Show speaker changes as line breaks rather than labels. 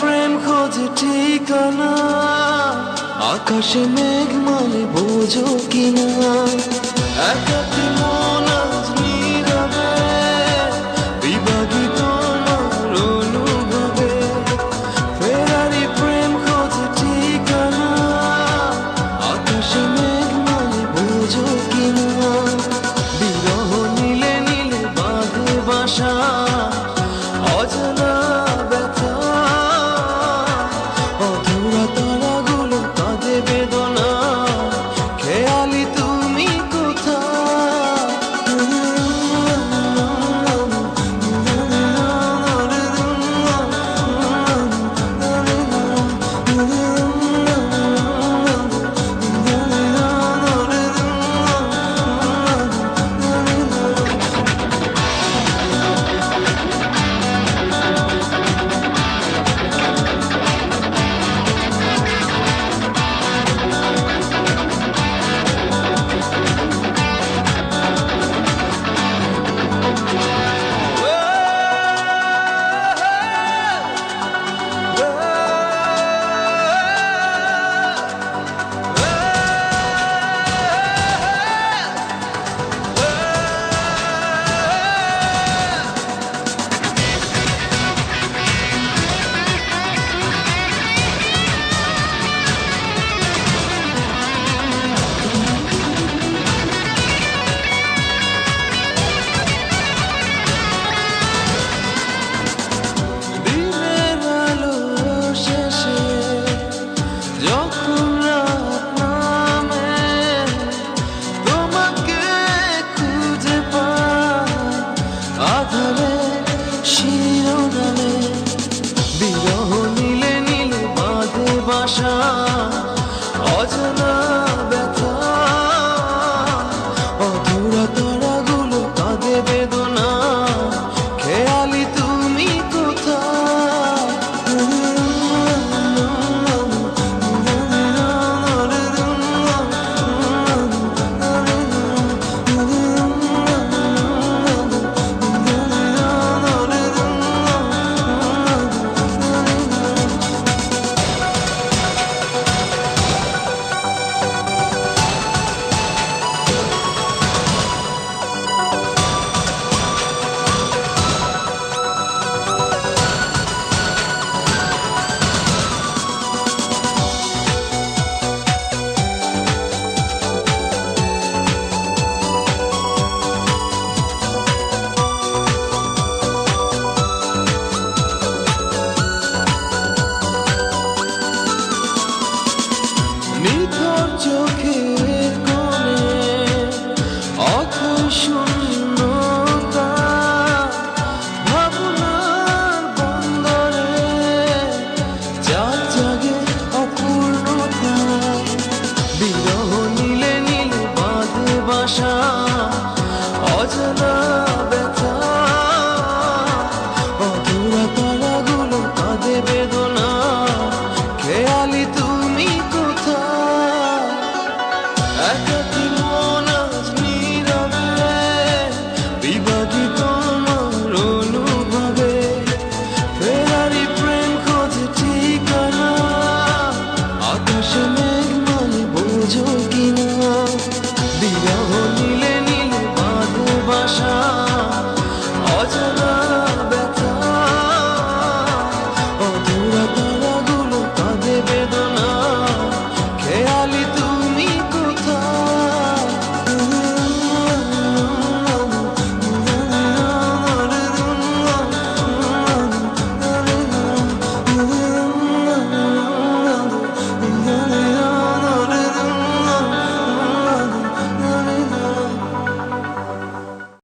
প্রেম খোঁজে ঠিকানা। আকাশে মেঘ মেঘমালে বোঝো কিনা একা আশা অজনা